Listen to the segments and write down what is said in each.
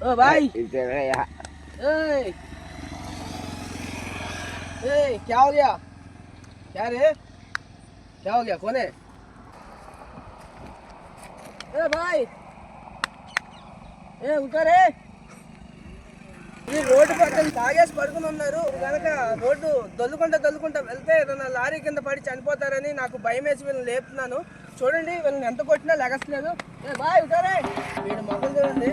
เออไปเจอเลยฮะเอ้ยเอ้ยเจ้าเดียวเจ้าเดียวเจ้าเดียวคนเนี่ยเออไปเอ้ยอุกเร ఈ రోడ్డు పక్కన తాగేసి పడుకుని ఉన్నారు. కనుక రోడ్డు దొల్లుకుంటా దొల్లుకుంటా వెళ్తే ఏదైనా లారీ కింద పడి చనిపోతారని నాకు భయం వేసి వీళ్ళని లేపుతున్నాను. చూడండి వీళ్ళని ఎంత కొట్టినా లెగసలేదు బాయ్ ఉంటారే వీడు మొక్కలు చూడండి.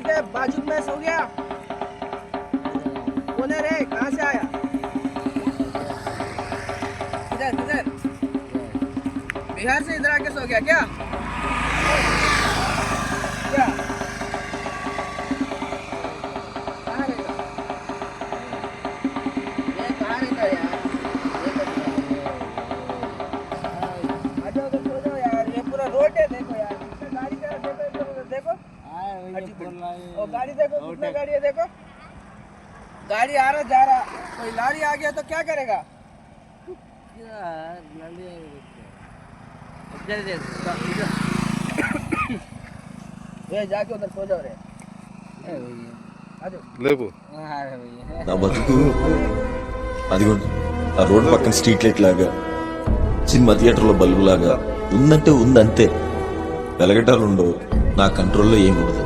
क्या के बाजू में सो गया। बोले, रे, कहा से आया? किधर किधर बिहार से इधर आके सो गया क्या? और गाड़ी देखो कितना गाड़ी है देखो गाड़ी आ रहा जा रहा कोई लारी आ गया तो क्या करेगा ये जाके उधर सो जाओ रे आ जाओ లేపు నా బతుకు అదిగోండి ఆ రోడ్ పక్కన స్ట్రీట్ లైట్ లాగా సినిమా థియేటర్లో బల్బు లాగా ఉందంటే ఉందంతే వెలగటాలు ఉండవు నా కంట్రోల్లో ఏం ఉండదు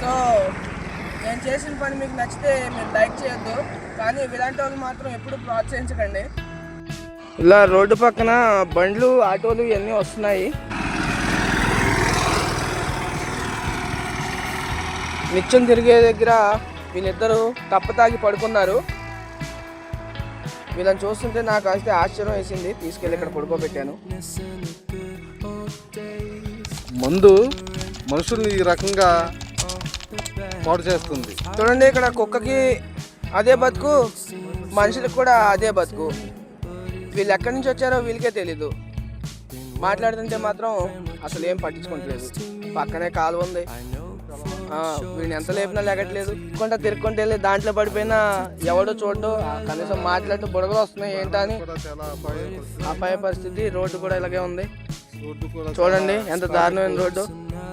సో నేను చేసిన పని మీకు నచ్చితే మీరు లైక్ చేయొద్దు కానీ ఇలాంటి వాళ్ళు మాత్రం ఎప్పుడు ప్రోత్సహించకండి. ఇలా రోడ్డు పక్కన బండ్లు ఆటోలు ఇవన్నీ వస్తున్నాయి. నిత్యం తిరిగే దగ్గర వీళ్ళిద్దరూ కప్ప తాగి పడుకున్నారు. వీళ్ళని చూస్తుంటే నాకు అయితే ఆశ్చర్యం వేసింది. తీసుకెళ్ళి ఇక్కడ పడుకోబెట్టాను. మందు మనుషుల్ని ఈ రకంగా పాడు చేస్తుంది. చూడండి ఇక్కడ కుక్కకి అదే బతుకు మనుషులకు కూడా అదే బతుకు. వీళ్ళు ఎక్కడి నుంచి వచ్చారో వీళ్ళకే తెలీదు. మాట్లాడుతుంటే మాత్రం అసలు ఏం పట్టించుకోవట్లేదు. పక్కనే కాలువ ఉంది. వీడిని ఎంత లేపినా లేకట్లేదు కొంత తిరుక్కుంటూ వెళ్ళి దాంట్లో పడిపోయినా ఎవడో చూడడు. కనీసం మాట్లాడుతూ బుడగలు వస్తున్నాయి ఏంటని అని. కూడా అపాయ పరిస్థితి. రోడ్డు కూడా ఇలాగే ఉంది. చూడండి ఎంత దారుణమైన రోడ్డు.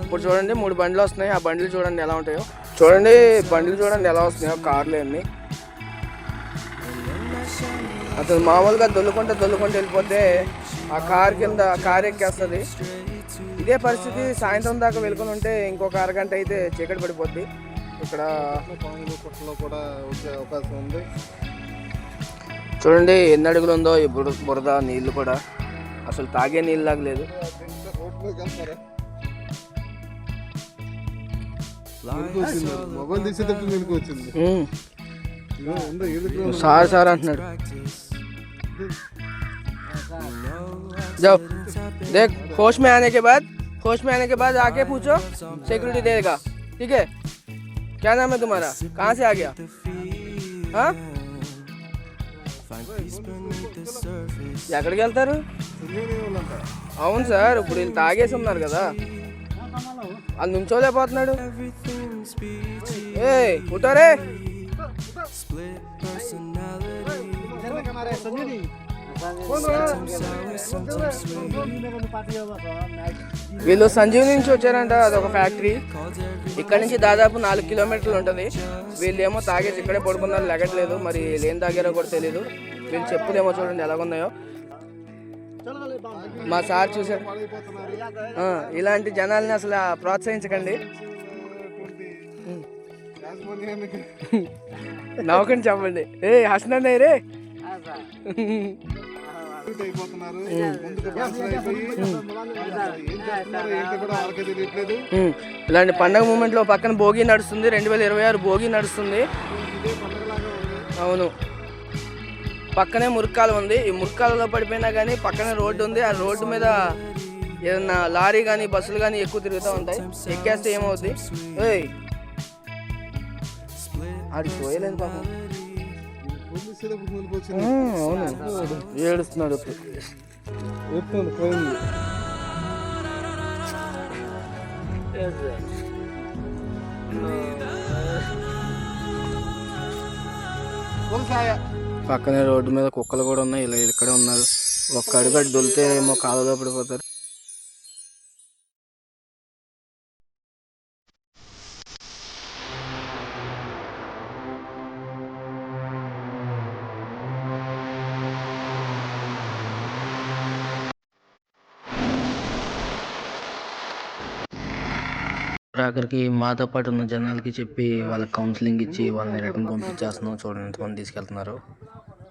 ఇప్పుడు చూడండి మూడు బండ్లు వస్తున్నాయి. ఆ బండ్లు చూడండి ఎలా ఉంటాయో. చూడండి బండ్లు చూడండి ఎలా వస్తున్నాయో కార్లు అన్నీ. అసలు మామూలుగా దొల్లుకుంటే దొల్లుకుంటూ వెళ్ళిపోతే ఆ కార్ కింద కార్ ఎక్కేస్తుంది. ఇదే పరిస్థితి సాయంత్రం దాకా వెళ్ళుకుని ఉంటే ఇంకొక అరగంట అయితే చీకటి పడిపోద్ది. ఇక్కడ కూడా వచ్చే అవకాశం ఉంది. చూడండి ఎన్ని అడుగులు ఉందో ఈ బుడ బురద నీళ్ళు కూడా. అసలు తాగే నీళ్ళలాగా లేదు. రోడ్లోకి వెళ్తారా మెలకు వచ్చింది? మొబైల్ తీసేటప్పుడు మెలకు వచ్చింది? ఉమ్. ఇదిగో ఉందా ఏడుగురు సార్ సార్ అంటున్నాడు. जाओ देख होश में आने के बाद होश में आने के बाद आके पूछो सिक्योरिटी देगा ठीक है क्या नाम है तुम्हारा कहाँ से आ गया हाँ ఎక్కడికి వెళ్తారు అవును సార్ ఇప్పుడు వీళ్ళు తాగేసి ఉన్నారు కదా వాళ్ళు నుంచోలేకపోతున్నాడు ఏ కుటారే వీళ్ళు సంజీవ్ నుంచి వచ్చారంట అదొక ఫ్యాక్టరీ. ఇక్కడ నుంచి దాదాపు నాలుగు కిలోమీటర్లు ఉంటుంది. వీళ్ళు ఏమో తాగేసి ఇక్కడే పడుకున్నారు లెగట్లేదు. మరి ఏం తాగారో కూడా తెలియదు వీళ్ళు చెప్పులేమో చూడండి ఎలాగున్నాయో. మా సార్ చూసారు ఇలాంటి జనాల్ని అసలు ప్రోత్సహించకండి. యాజమాన్యానికి నవ్వకండి చెప్పండి. ఏ హసనా రే. అయిపోతున్నారు. ముందుకు ట్రాన్స్ఫర్ అయిపోయి ఏం చేస్తున్నారు? ఏంటి కూడా వాళ్ళకే తెలియట్లేదు. ఉమ్, ఇలాంటి పండగ మూమెంట్లో పక్కన భోగి నడుస్తుంది రెండు వేల ఇరవై ఆరు భోగి నడుస్తుంది. ఇదే పండగలాగా ఉంది. అవును. పక్కనే మురికాలు ఉంది. ఈ మురికాలలో పడిపోయినా కానీ పక్కనే రోడ్డు ఉంది. ఆ రోడ్డు మీద ఏదన్నా లారీ కానీ బస్సులు కానీ ఎక్కువ తిరుగుతూ ఉంటాయి. ఎక్కేస్తే ఏమవుద్ది? ఏయ్! ఆడికి పోయలేదు పాపం. అవును. ఏడుస్తున్నాడు ఎత్తుంది పోయింది. పక్కనే రోడ్డు మీద కుక్కలు కూడా ఉన్నాయి. ఇలా ఇక్కడే ఉన్నారు. ఒక్క అడుగు అటు దొలితే ఏమో కాలువలో పడిపోతారు. ఆఖరికి మాతో పాటు ఉన్న జనాలకి చెప్పి వాళ్ళకి కౌన్సిలింగ్ ఇచ్చి వాళ్ళని రిటర్న్ పంపించేస్తున్నాం చూడండి ఎంతమంది తీసుకెళ్తున్నారు.